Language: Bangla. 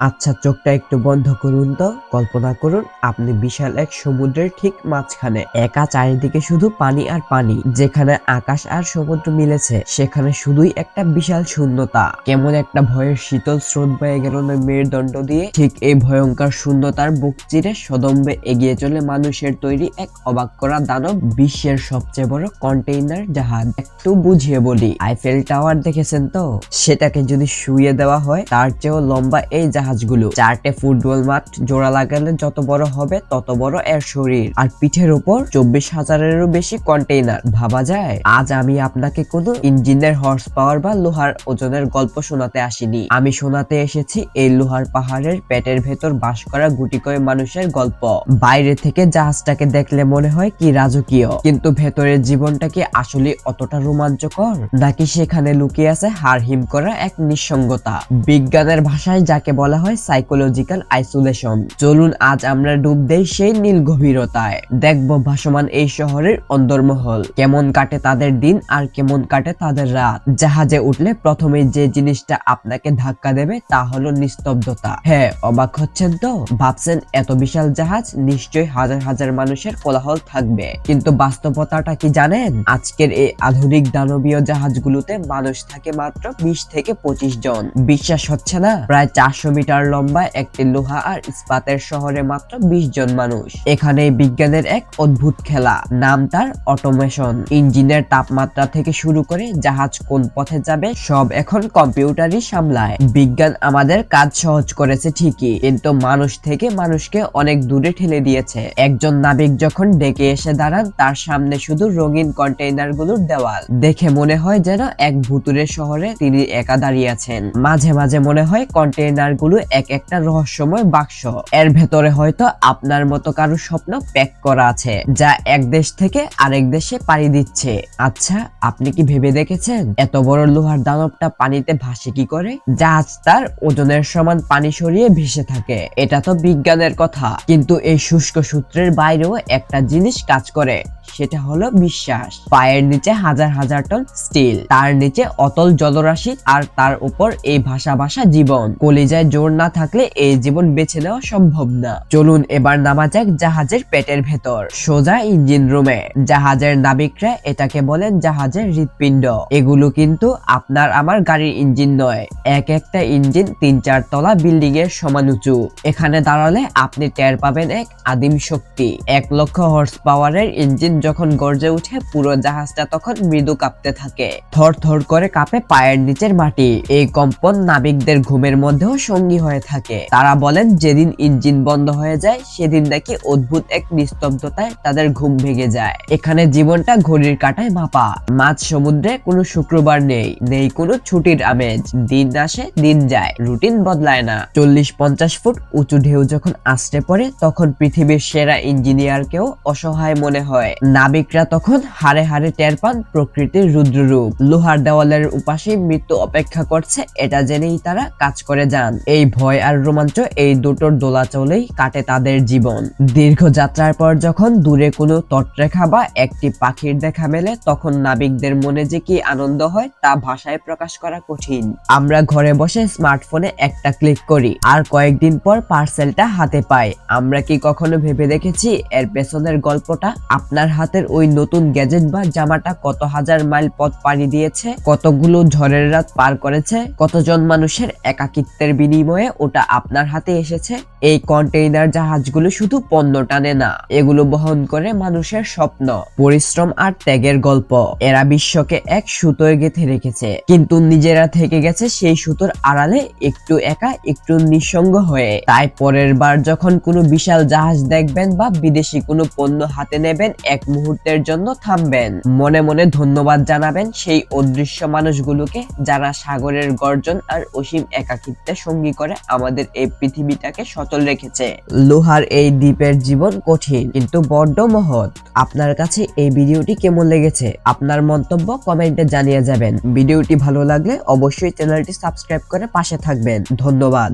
আচ্ছা চোখটা একটু বন্ধ করুন তো। কল্পনা করুন, আপনি বিশাল এক সমুদ্রের ঠিক মাঝখানে। একা চারিদিকে শুধু পানি আর পানি, যেখানে আকাশ আর সমুদ্র মিলেছে, সেখানে শুধুই একটা বিশাল শূন্যতা। কেমন একটা ভয়ের শীতল স্রোত বয়ে গেল না মেরুদণ্ড দিয়ে। ঠিক এই ভয়ঙ্কর শূন্যতার বুক চিরে সদম্বে এগিয়ে চলে মানুষের তৈরি এক অবাক করা দানব, বিশ্বের সবচেয়ে বড় কন্টেইনার জাহাজ। একটু বুঝিয়ে বলি, আইফেল টাওয়ার দেখেছেন তো? সেটাকে যদি শুয়ে দেওয়া হয়, তার চেয়েও লম্বা এই জাহাজগুলো চারটে ফুটবল মাঠ জোড়া লাগালে যত বড় হবে তত বড় এর শরীর। আর পিঠের উপর চব্বিশ হাজারেরও বেশি কন্টেইনার ভাবা যায়? আজ আমি আপনাকে কোনো ইঞ্জিনের হর্স পাওয়ার বা লোহার ওজনের গল্প শোনাতে আসিনি। আমি শোনাতে এসেছি এই লোহার পাহাড়ের পেটের ভেতর বাস করা গুটি কয়ে মানুষের গল্প। বাইরে থেকে জাহাজটাকে দেখলে মনে হয় কি রাজকীয়। কিন্তু ভেতরের জীবনটা কি আসলে অতটা রোমাঞ্চকর? নাকি সেখানে লুকিয়ে আছে হার হিম করা এক নিঃসঙ্গতা? বিজ্ঞানের ভাষায় যাকে বলা হয় সাইকোলজিক্যাল আইসোলেশন চলুন আজ আমরা ডুব দেই সেই নীল গভীরতায়। দেখব ভাসমান এই শহরের অন্দরমহল কেমন কাটে তাদের দিন আর কেমন কাটে তাদের রাত। জাহাজে উঠলে প্রথমে যে জিনিসটা আপনাকে ধাক্কা দেবে তা হলো নিস্তব্ধতা। হ্যাঁ অবাক হচ্ছেন তো? ভাবছেন এত বিশাল জাহাজ, নিশ্চয়ই হাজার হাজার মানুষের কোলাহল থাকবে। কিন্তু বাস্তবতাটা কি জানেন? আজকের এই আধুনিক দানবীয় জাহাজগুলোতে মানুষ থাকে মাত্র বিশ থেকে পঁচিশ জন। বিশ্বাস হচ্ছে না? প্রায় চারশো মিটার লম্বা, একটি লোহা আর ইস্পাতের শহরে মাত্র বিশ জন মানুষ। এখানে বিজ্ঞানের এক অদ্ভুত খেলা, নাম তার অটোমেশন। ইঞ্জিনের তাপমাত্রা থেকে শুরু করে জাহাজ কোন পথে যাবে, সব এখন কম্পিউটারই সামলায়। বিজ্ঞান আমাদের কাজ সহজ করেছে ঠিকই, কিন্তু মানুষ থেকে মানুষকে অনেক দূরে ঠেলে দিয়েছে। একজন নাবিক যখন ডেকে এসে দাঁড়ান, তার সামনে শুধু রঙিন কন্টেইনারগুলোর দেওয়াল। দেখে মনে হয় যেন এক ভুতুরের শহরে তিনি একা দাঁড়িয়ে আছেন। মাঝে মাঝে মনে হয় কন্টেইনার গুলো এক একটা রহস্যময় বাক্স। এর ভেতরে হয়তো আপনার মতো কারও স্বপ্ন প্যাক করা আছে, যা এক দেশ থেকে আরেক দেশে পাড়ি দিচ্ছে। আচ্ছা আপনি কি ভেবে দেখেছেন এত বড় লোহার দানবটা পানিতে ভাসে কি করে? জাহাজ তার ওজনের সমান পানি সরিয়ে ভেসে থাকে। এটা তো বিজ্ঞানের কথা। কিন্তু এই শুষ্ক সূত্রের বাইরেও একটা জিনিস কাজ করে, সেটা হলো বিশ্বাস। পায়ের নিচে হাজার হাজার টন স্টিল, তার নিচে অতল জলরাশি আর তার উপর এই ভাষা ভাষা জীবন। কলিজায় জোর না থাকলে এই জীবন বেছে নেওয়া সম্ভব না। চলুন এবার নামা যাক জাহাজের পেটের ভেতর। সোজা ইঞ্জিন রুমে। জাহাজের নাবিকরা এটাকে বলেন জাহাজের হৃৎপিণ্ড। এগুলো কিন্তু আপনার আমার গাড়ির ইঞ্জিন নয়। এক একটা ইঞ্জিন তিন চার তলা বিল্ডিং এর সমান উঁচু। এখানে দাঁড়ালে আপনি টের পাবেন এক আদিম শক্তি। এক লক্ষ হর্স পাওয়ারের ইঞ্জিন যখন গর্জে উঠে, পুরো জাহাজটা তখন মৃদু কাঁপতে থাকে। থর থর করে কাঁপে পায়ের নিচের মাটি। এই কম্পন নাবিকদের ঘুমের মধ্যেও সঙ্গী হয়ে থাকে। তারা বলেন, যেদিন ইঞ্জিন বন্ধ হয়ে যায়, সেদিন নাকি অদ্ভুত এক নিস্তব্ধতায় তাদের ঘুম ভেঙে যায়। এখানে জীবনটা ঘড়ির কাটায় মাপা। মাঝ সমুদ্রে কোনো শুক্রবার নেই নেই কোনো ছুটির আমেজ। দিন আসে, দিন যায়, রুটিন বদলায় না। চল্লিশ পঞ্চাশ ফুট উঁচু ঢেউ যখন আসতে পড়ে, তখন পৃথিবীর সেরা ইঞ্জিনিয়ারকেও অসহায় মনে হয়। নাবিকরা তখন হারে হারে টের পান প্রকৃতির রুদ্ররূপ। লোহার দেওয়ালের উপাসে মৃত্যু অপেক্ষা করছে, এটা জেনেই তারা কাজ করে যান। এই ভয় আর রোমাঞ্চ এই দুটোর দোলাচলেই কাটে তাদের জীবন। দীর্ঘ যাত্রার পর যখন দূরে কোনো তটরেখা বা একটি পাখির দেখা মেলে, তখন নাবিকদের মনে যে কি আনন্দ হয় তা ভাষায় প্রকাশ করা কঠিন। আমরা ঘরে বসে স্মার্টফোনে একটা ক্লিক করি, আর কয়েকদিন পর পার্সেলটা হাতে পাই। আমরা কি কখনো ভেবে দেখেছি এর পেছনের গল্পটা? আপনার হাতের ওই নতুন গ্যাজেট বা জামাটা কত হাজার মাইল পথ পাড়ি দিয়েছে? কতগুলো ঝড়ের রাত পার করেছে? কতজন মানুষের একাকিত্বের বিনিময়ে ওটা আপনার হাতে এসেছে। এই কন্টেইনার জাহাজগুলো শুধু পণ্য টানে না, এগুলো বহন করে মানুষের স্বপ্ন, পরিশ্রম আর ত্যাগের গল্প। এরা বিশ্বকে এক সুতোয় গেঁথে রেখেছে, কিন্তু নিজেরা থেকে গেছে সেই সুতোর আড়ালে একটু একা, একটু নিঃসঙ্গ হয়ে। তাই পরের বার যখন কোনো বিশাল জাহাজ দেখবেন বা বিদেশি কোনো পণ্য হাতে নেবেন, এক মুহূর্তের জন্য থামবেন। মনে মনে ধন্যবাদ জানাবেন সেই অদৃশ্য মানুষগুলোকে যারা সাগরের গর্জন আর অসীম একাকিত্বে সঙ্গী করে আমাদের এই পৃথিবীটাকে সচল রেখেছে। লোহার এই দ্বীপের জীবন কঠিন, কিন্তু বড্ড মহৎ। আপনার কাছে এই ভিডিওটি কেমন লেগেছে? আপনার মন্তব্য কমেন্টে জানিয়ে যাবেন। ভিডিওটি ভালো লাগলে অবশ্যই চ্যানেলটি সাবস্ক্রাইব করে পাশে থাকবেন। ধন্যবাদ।